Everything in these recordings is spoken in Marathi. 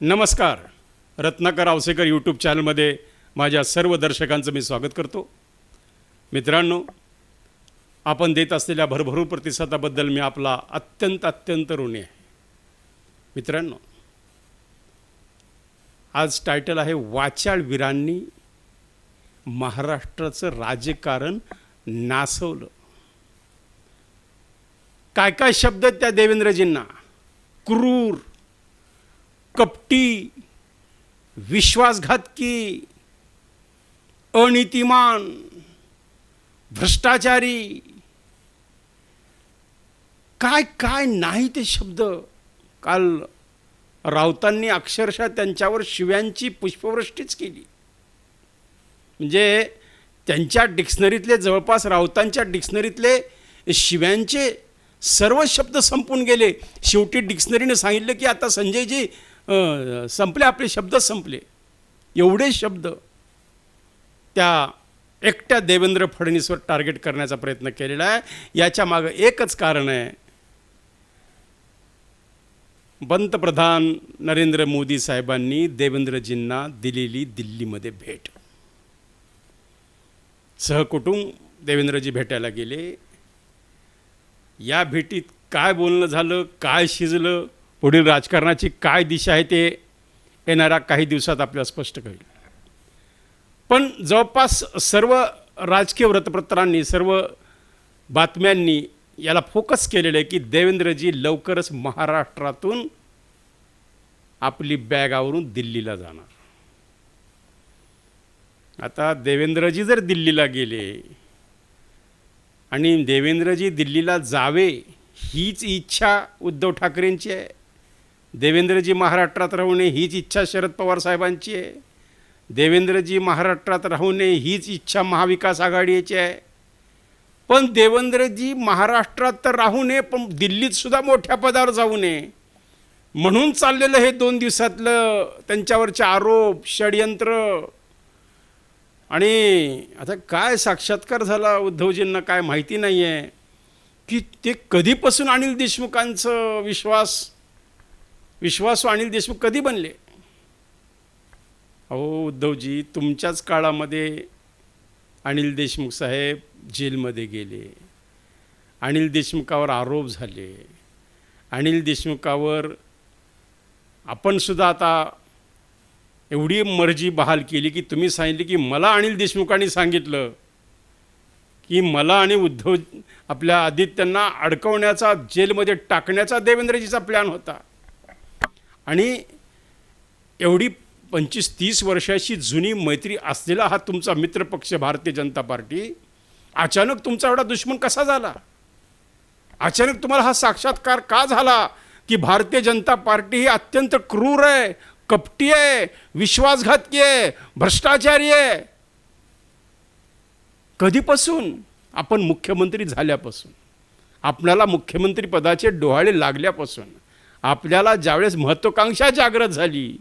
नमस्कार. रत्नाकर आवसेकर यूट्यूब चॅनलमध्ये माझ्या सर्व दर्शकांचं मी स्वागत करतो. मित्रांनो आपण देत असलेल्या भरभरून प्रतिसादाबद्दल मी आपला अत्यंत अत्यंत ऋणी आहे. मित्रांनो आज टायटल आहे वाचाळ वीरांनी महाराष्ट्राचं राजकारण नासवलं. काय काय शब्द त्या देवेंद्रजींना? क्रूर. कपटी विश्वासघातकी अनितिमान भ्रष्टाचारी. काय काय नाही ते शब्द. काल राऊतांनी अक्षरशः त्यांच्यावर शिव्यांची पुष्पवृष्टीच केली. म्हणजे त्यांच्या डिक्शनरीतले जवळपास राऊतांच्या डिक्शनरीतले शिव्यांचे सर्व शब्द संपून गेले. शेवटी डिक्शनरीने सांगितलं की आता संजयजी संपले आपले शब्द संपले. एवढे शब्द त्या एकट्या देवेंद्र फडणवीसवर टार्गेट करण्याचा प्रयत्न केलेला आहे. याच्या मागं एकच कारण आहे. पंतप्रधान नरेंद्र मोदी साहेबांनी देवेंद्रजींना दिलेली दिल्लीमध्ये भेट. सहकुटुंब देवेंद्रजी भेटायला गेले. या भेटीत काय बोलणं झालं काय शिजलं पुढील राजकारणाची काय दिशा आहे ते येणाऱ्या काही दिवसात आपल्याला स्पष्ट कळेल. पण जवळपास सर्व राजकीय वृत्तपत्रांनी सर्व बातम्यांनी याला फोकस केलेलं आहे की देवेंद्रजी लवकरच महाराष्ट्रातून आपली बॅगावरून दिल्लीला जाणार. आता देवेंद्रजी जर दिल्लीला गेले आणि देवेंद्रजी दिल्लीला जावे हीच इच्छा उद्धव ठाकरेंची आहे. देवेंद्रजी महाराष्ट्रात राहू नये हीच इच्छा शरद पवार साहेबांची आहे. देवेंद्रजी महाराष्ट्रात राहू नये हीच इच्छा महाविकास आघाडीची आहे. पण देवेंद्रजी महाराष्ट्रात तर राहू नये पण दिल्लीत सुद्धा मोठ्या पदावर जाऊ नये म्हणून चाललेलं हे दोन दिवसातलं त्यांच्यावरचे आरोप षडयंत्र. आणि आता काय साक्षात्कार झाला उद्धवजींना काय माहिती नाही आहे की ते कधीपासून अनिल देशमुखांचं विश्वास विश्वासू अनिल देशमुख कधी बनले? अहो उद्धवजी तुमच्याच काळामध्ये अनिल देशमुख साहेब जेलमध्ये गेले. अनिल देशमुखावर आरोप झाले. अनिल देशमुखावर आपणसुद्धा आता एवढी मर्जी बहाल केली की तुम्ही सांगितले की मला अनिल देशमुखांनी सांगितलं की मला आणि उद्धव आपल्या आदित्यांना अडकवण्याचा जेलमध्ये टाकण्याचा देवेंद्रजीचा प्लॅन होता. आणि एवढी पंचवीस तीस वर्षाची जुनी मैत्री असलेला हा तुमचा मित्रपक्ष भारतीय जनता पार्टी अचानक तुमचा एवढा दुश्मन कसा झाला? अचानक तुम्हाला हा साक्षात्कार का झाला की भारतीय जनता पार्टी ही अत्यंत क्रूर आहे कपटी आहे विश्वासघातकी आहे भ्रष्टाचारी आहे? कधीपासून? आपण मुख्यमंत्री झाल्यापासून. आपल्याला मुख्यमंत्री पदाचे डोहाळे लागल्यापासून. आपल्याला ज्यावेळेस महत्त्वाकांक्षा जागृत झाली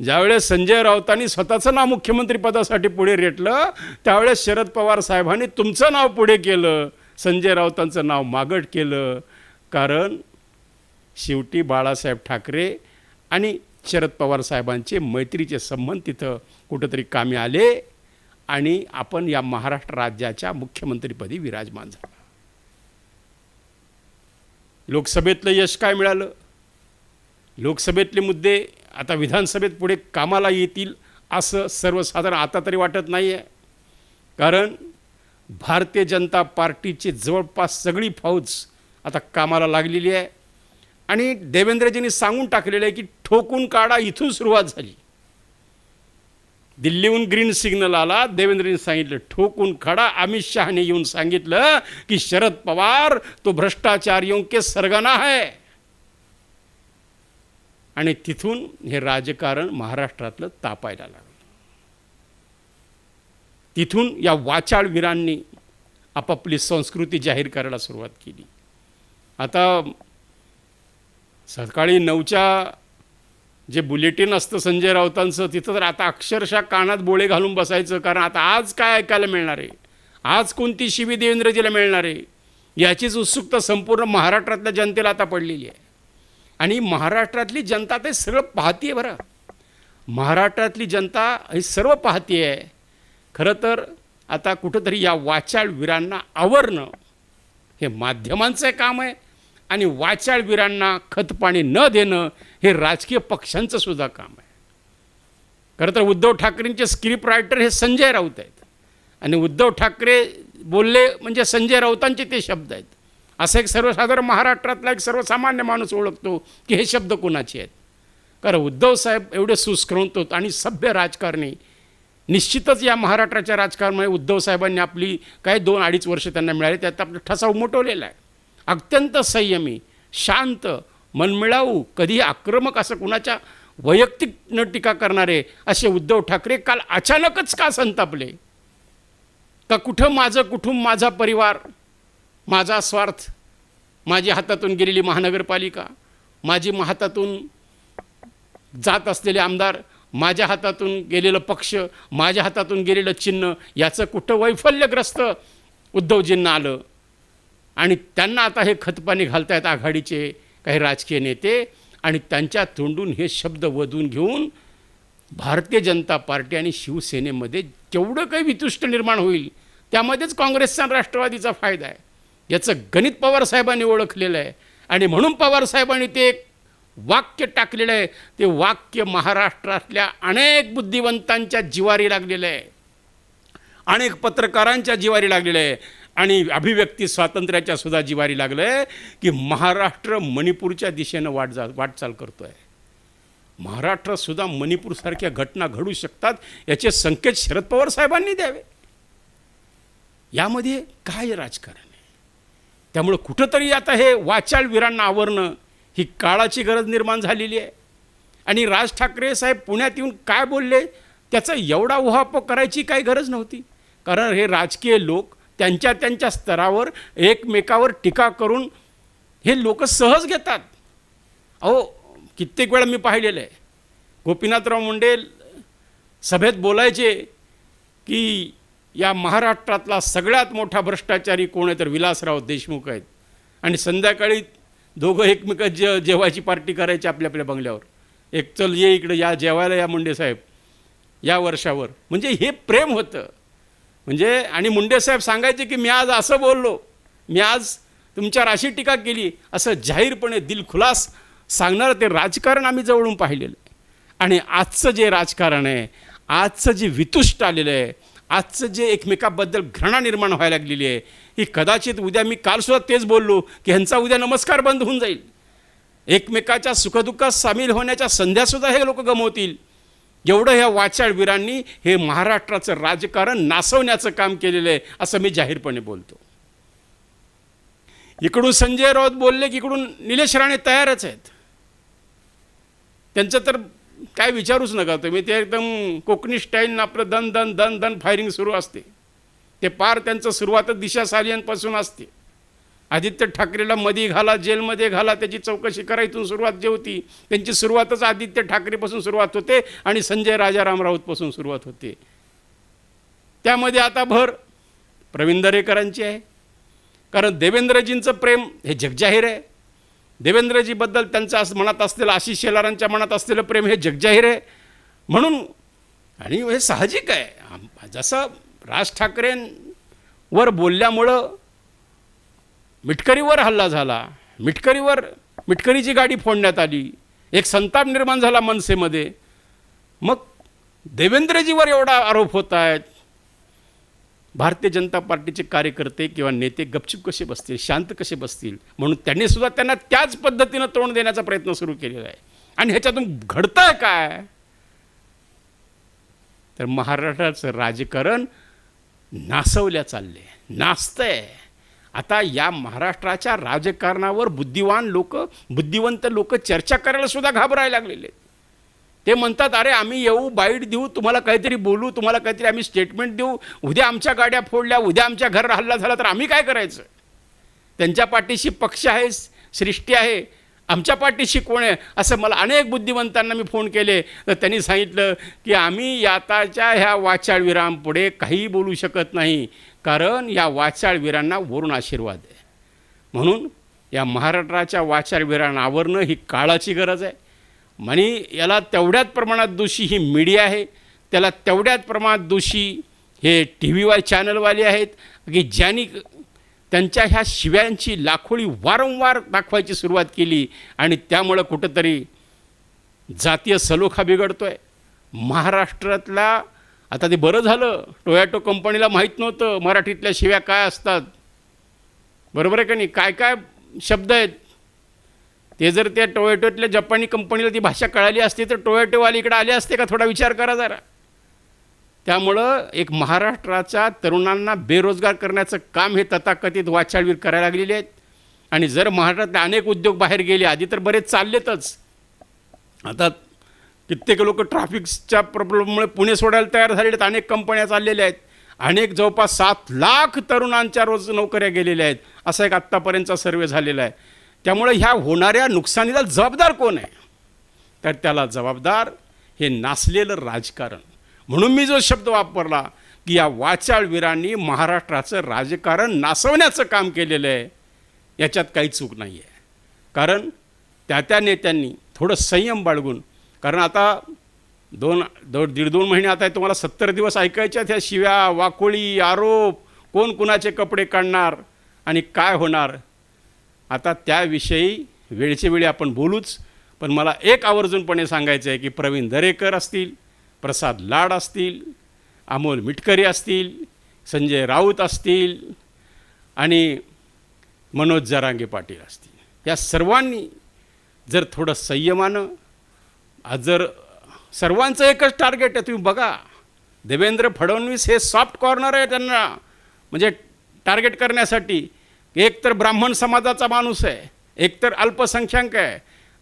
ज्यावेळेस संजय राऊतांनी स्वतःचं नाव मुख्यमंत्रीपदासाठी पुढे रेटलं त्यावेळेस शरद पवार साहेबांनी तुमचं नाव पुढे केलं संजय राऊतांचं नाव मागट केलं. कारण शेवटी बाळासाहेब ठाकरे आणि शरद पवार साहेबांचे मैत्रीचे संबंध तिथं कुठंतरी कामी आले आणि आपण या महाराष्ट्र राज्याच्या मुख्यमंत्रीपदी विराजमान झालो. लोकसभेतलं यश काय मिळालं? लोकसभेतले मुद्दे आता विधानसभेत पुढे कामाला येतील असं सर्वसाधारण आता तरी वाटत नाही आहे कारण भारतीय जनता पार्टीची जवळपास सगळी फौज आता कामाला लागलेली आहे. आणि देवेंद्रजींनी सांगून टाकलेलं आहे की ठोकून काढा इथून सुरुवात झाली. दिल्लीहून ग्रीन सिग्नल आला. देवेंद्रजींनी सांगितलं ठोकून खडा. अमित शहाने येऊन सांगितलं की शरद पवार तो भ्रष्टाचारियों के सरगना है. आणि तिथून हे राजकारण महाराष्ट्रातलं तापायला लागलं. तिथून या वाचाळवीरांनी आपापली संस्कृती जाहीर करायला सुरुवात केली. आता सकाळी नऊच्या जे बुलेटिन असतं संजय राऊतांचं तिथं तर आता अक्षरशः कानात बोळे घालून बसायचं कारण आता आज काय ऐकायला मिळणार आहे? आज कोणती शिवी देवेंद्रजीला मिळणार आहे? याचीच उत्सुकता संपूर्ण महाराष्ट्रातल्या जनतेला आता पडलेली आहे. आणि महाराष्ट्रातली जनता ते सगळं पाहतीये बरं. महाराष्ट्रातली जनता हे सर्व पाहती आहे खरं तर आता कुठंतरी या वाचाळवीरांना आवरणं हे माध्यमांचं काम आहे. आणि वाचाळवीरांना खतपाणी न देणं हे राजकीय पक्षांचं सुद्धा काम आहे. खरं तर उद्धव ठाकरेंचे स्क्रिप्ट रायटर हे संजय राऊत आहेत. आणि उद्धव ठाकरे बोलले म्हणजे संजय राऊतांचे ते शब्द आहेत. असं एक सर्वसाधारण महाराष्ट्रातला एक सर्वसामान्य माणूस ओळखतो की हे शब्द कोणाचे आहेत? कारण उद्धव साहेब एवढे सुस्कृत होत आणि सभ्य राजकारणी. निश्चितच या महाराष्ट्राच्या राजकारणामध्ये उद्धव साहेबांनी आपली काही दोन अडीच वर्ष त्यांना मिळाले त्यात आपला ठसा उमटवलेला आहे. अत्यंत संयमी शांत मनमिळावू कधीही आक्रमक असं कुणाच्या वैयक्तिक न टीका करणारे असे उद्धव ठाकरे काल अचानकच का संतापले? का कुठं माझं कुटुंब माझा परिवार माझा स्वार्थ माझ्या हातातून गेलेली महानगरपालिका माझी हातातून जात असलेले आमदार माझ्या हातातून गेलेलं पक्ष माझ्या हातातून गेलेलं चिन्ह याचं कुठं वैफल्यग्रस्त उद्धवजींना आलं? आणि त्यांना आता हे खतपाणी घालतायत आघाडीचे काही राजकीय नेते आणि त्यांच्या तोंडून हे शब्द वधून घेऊन भारतीय जनता पार्टी आणि शिवसेनेमध्ये जेवढं काही वितुष्ट निर्माण होईल त्यामध्येच काँग्रेसचा आणि राष्ट्रवादीचा फायदा आहे. याचं गणित पवारसाहेबांनी ओळखलेलं आहे. आणि म्हणून पवारसाहेबांनी ते एक वाक्य टाकलेलं आहे. ते वाक्य महाराष्ट्रातल्या अनेक बुद्धिवंतांच्या जिवारी लागलेलं आहे. अनेक पत्रकारांच्या जिवारी लागलेलं आहे. आणि अभिव्यक्ती स्वातंत्र्याच्या सुद्धा जिवारी लागलं आहे की महाराष्ट्र मणिपूरच्या दिशेनं वाट जा वाटचाल करतो आहे महाराष्ट्रातसुद्धा मणिपूरसारख्या घटना घडू शकतात याचे संकेत शरद पवार साहेबांनी द्यावे. यामध्ये काय राजकारण आहे? त्यामुळं कुठंतरी आता हे वाचाळ वीरांना आवरणं ही काळाची गरज निर्माण झालेली आहे. आणि राज ठाकरे साहेब पुण्यात येऊन काय बोलले त्याचा एवढा उहापोह करायची काही गरज नव्हती. कारण हे राजकीय लोक त्यांच्या त्यांच्या स्तरावर एकमेकावर टीका करून हे लोक सहज घेतात. अहो कित्येक वेळा मी पाहिलेलं आहे गोपीनाथराव मुंडे सभेत बोलायचे की या महाराष्ट्रातला सगळ्यात मोठा भ्रष्टाचारी कोण आहे तर विलासराव देशमुख आहेत. आणि संध्याकाळी दोघं एकमेक जे जेवायची पार्टी करायची आपल्या आपल्या बंगल्यावर. एक चल ये इकडे या जेवायला या मुंडे साहेब. या वर्षावर. म्हणजे हे प्रेम होतं. म्हणजे आणि मुंडे साहेब सांगायचे की मी आज असं बोललो मी आज तुमच्यावर अशी टीका केली असं जाहीरपणे दिलखुलास सांगणारं ते राजकारण आम्ही जवळून पाहिलेलं आहे. आणि आजचं जे राजकारण आहे आजचं जे वितुष्ट आलेलं आहे आजचं जे एकमेकाबद्दल घृणा निर्माण व्हायला लागलेली आहे ही कदाचित उद्या मी कालसुद्धा तेच बोललो की ह्यांचा उद्या नमस्कार बंद होऊन जाईल. एकमेकाच्या सुखदुःखात सामील होण्याच्या संध्यासुद्धा हे लोक गमवतील. एवढं ह्या वाचाळ वीरांनी हे महाराष्ट्राचं राजकारण नासवण्याचं काम केलेलं आहे असं मी जाहीरपणे बोलतो. इकडून संजय राऊत बोलले की इकडून निलेश राणे तयारच आहेत. त्यांचं तर काय विचारूच नका तुम्ही ते एकदम कोकणी स्टाईलनं आपलं दन दन दन दन फायरिंग सुरू असते. ते पार त्यांचं सुरुवातच दिशा सालियांपासून असते. आदित्य ठाकरेला मध्ये घाला जेलमध्ये घाला त्याची चौकशी करायतून सुरुवात जी होती त्यांची सुरुवातच आदित्य ठाकरेपासून सुरुवात होते आणि संजय राजाराम राऊतपासून सुरुवात होते. त्यामध्ये आता भर प्रवीण दरेकरांची आहे. कारण देवेंद्रजींचं प्रेम हे जगजाहीर आहे. देवेंद्रजीबद्दल त्यांचं असं मनात असलेलं आशिष शेलारांच्या मनात असलेलं प्रेम हे जगजाहीर आहे. म्हणून आणि हे साहजिक आहे. आम- जसं राज ठाकरेंवर बोलल्यामुळं मिटकरीवर हल्ला झाला. मिटकरीवर मिटकरीची गाडी फोडण्यात आली. एक संताप निर्माण झाला मनसेमध्ये. मग देवेंद्रजीवर एवढा आरोप होत आहेत. भारतीय जनता पार्टीचे कार्यकर्ते किंवा नेते गपचूप कसे बसतील शांत कसे बसतील? म्हणून त्यांनी सुद्धा त्यांना त्याच पद्धतीनं तोंड देण्याचा प्रयत्न सुरू केलेला आहे. आणि ह्याच्यातून घडतंय काय? तर महाराष्ट्राचं राजकारण नासवल्या चालले नाचतंय आता या महाराष्ट्राच्या राजकारणावर बुद्धिवान लोक बुद्धिवंत लोक चर्चा करायला सुद्धा घाबरायला लागलेले ते म्हणतात अरे आम्ही येऊ बाईट देऊ तुम्हाला काहीतरी बोलू तुम्हाला काहीतरी आम्ही स्टेटमेंट देऊ. उद्या आमच्या गाड्या फोडल्या उद्या आमच्या घर हल्ला झाला तर आम्ही काय करायचं? त्यांच्या पाठीशी पक्ष आहे सृष्टी आहे. आमच्या पाठीशी कोण आहे? असं मला अनेक बुद्धिवंतांना मी फोन केले. तर त्यांनी सांगितलं की आम्ही याताच्या ह्या वाचाळविरामपुढे काहीही बोलू शकत नाही. कारण या वाचाळवीरांना वरून आशीर्वाद आहे. म्हणून या महाराष्ट्राच्या वाचारवीरांना आवरणं ही काळाची गरज आहे. म्हणी याला तेवढ्याच प्रमाणात दोषी ही मीडिया आहे. त्याला तेवढ्याच प्रमाणात दोषी हे टी व्ही वाय चॅनलवाले आहेत. की ज्यांनी त्यांच्या ह्या शिव्यांची लाखोळी वारंवार दाखवायची सुरुवात केली आणि त्यामुळं कुठंतरी जातीय सलोखा बिघडतो आहे महाराष्ट्रातला आता ते बरं झालं. टोयाटो कंपनीला माहीत नव्हतं मराठीतल्या शिव्या काय असतात. बरोबर आहे का नाही? काय काय शब्द आहेत? ते जर त्या टोयॅटोतल्या जपानी कंपनीला ती भाषा कळाली असती तर टोयॅटोवाले इकडे आले असते का? थोडा विचार करा जरा. त्यामुळं एक महाराष्ट्राच्या तरुणांना बेरोजगार करण्याचं काम हे तथाकथित वाचाळवीर करायला लागलेले आहेत. आणि जर महाराष्ट्रातले अनेक उद्योग बाहेर गेले आधी तर बरेच चाललेतच. आता कित्येक लोक ट्रॅफिकच्या प्रॉब्लेममुळे पुणे सोडायला तयार झालेले आहेत. अनेक कंपन्या चाललेल्या आहेत. अनेक जवळपास सात लाख तरुणांच्या रोज नोकऱ्या गेलेल्या आहेत. असा एक आत्तापर्यंतचा सर्वे झालेला आहे. त्यामुळे ह्या होणाऱ्या नुकसानीला जबाबदार कोण आहे? तर त्याला जबाबदार हे नासलेलं राजकारण. म्हणून मी जो शब्द वापरला की या वाचाळवीरांनी महाराष्ट्राचं राजकारण नासवण्याचं काम केलेलं आहे याच्यात काही चूक नाही आहे कारण त्या त्या नेत्यांनी थोडं संयम बाळगून कारण आता दोन दो दीड दोन महिने आता तुम्हाला सत्तर दिवस ऐकायच्यात ह्या शिव्या वाकोळी आरोप कोण कुणाचे कपडे काढणार आणि काय होणार? आता त्याविषयी वेळच्या वेळी आपण बोलूच पण मला एक आवर्जूनपणे सांगायचं आहे की प्रवीण दरेकर असतील प्रसाद लाड असतील अमोल मिटकरी असतील संजय राऊत असतील आणि मनोज जरांगे पाटील असतील. या सर्वांनी जर थोडं संयमानं आज जर सर्वांचं एकच टार्गेट आहे तुम्ही बघा. देवेंद्र फडणवीस हे सॉफ्ट कॉर्नर आहे त्यांना. म्हणजे टार्गेट करण्यासाठी. एक तर ब्राह्मण समाजाचा माणूस आहे. एक तर अल्पसंख्याक आहे.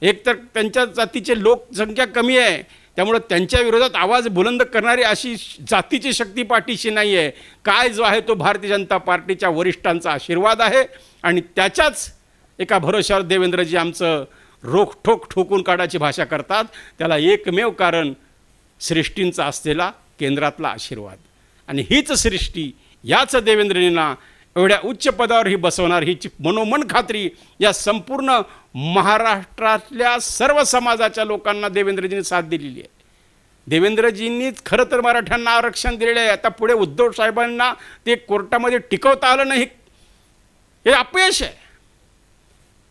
एक तर त्यांच्या जातीचे लोकसंख्या कमी आहे. त्यामुळं त्यांच्या विरोधात आवाज बुलंद करणारी अशी जातीची शक्ती पाठीशी नाही आहे. काय जो आहे तो भारतीय जनता पार्टीच्या वरिष्ठांचा आशीर्वाद आहे. आणि त्याच्याच एका भरोश्यावर देवेंद्रजी आमचं रोख ठोक ठोकून काढायची भाषा करतात. त्याला एकमेव कारण सृष्टींचा असलेला केंद्रातला आशीर्वाद. आणि हीच सृष्टी याच देवेंद्रजींना एवढ्या उच्च पदावर ही बसवणार ही मनोमन खात्री या संपूर्ण महाराष्ट्रातल्या सर्व समाजाच्या लोकांना देवेंद्रजींनी साथ दिलेली आहे. देवेंद्रजींनीच खरं तर मराठ्यांना आरक्षण दिलेलं आहे. आता पुढे उद्धव साहेबांना ते कोर्टामध्ये टिकवता आलं नाही. हे अपयश आहे.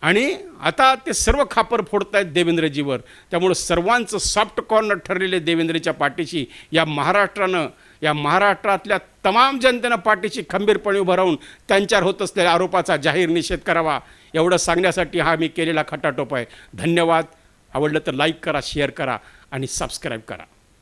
आणि आता ते सर्व खापर फोडत आहेत देवेंद्रजीवर. त्यामुळं सर्वांचं सॉफ्ट कॉर्नर ठरलेले देवेंद्रच्या पाठीशी या महाराष्ट्रानं या महाराष्ट्रातल्या तमाम जनतेनं पाठीशी खंबीरपणे उभं राहून त्यांच्यावर होत असलेल्या आरोपाचा जाहीर निषेध करावा. एवढं सांगण्यासाठी हा मी केलेला खटाटोप आहे. धन्यवाद. आवडलं तर लाईक करा शेअर करा आणि सबस्क्राईब करा.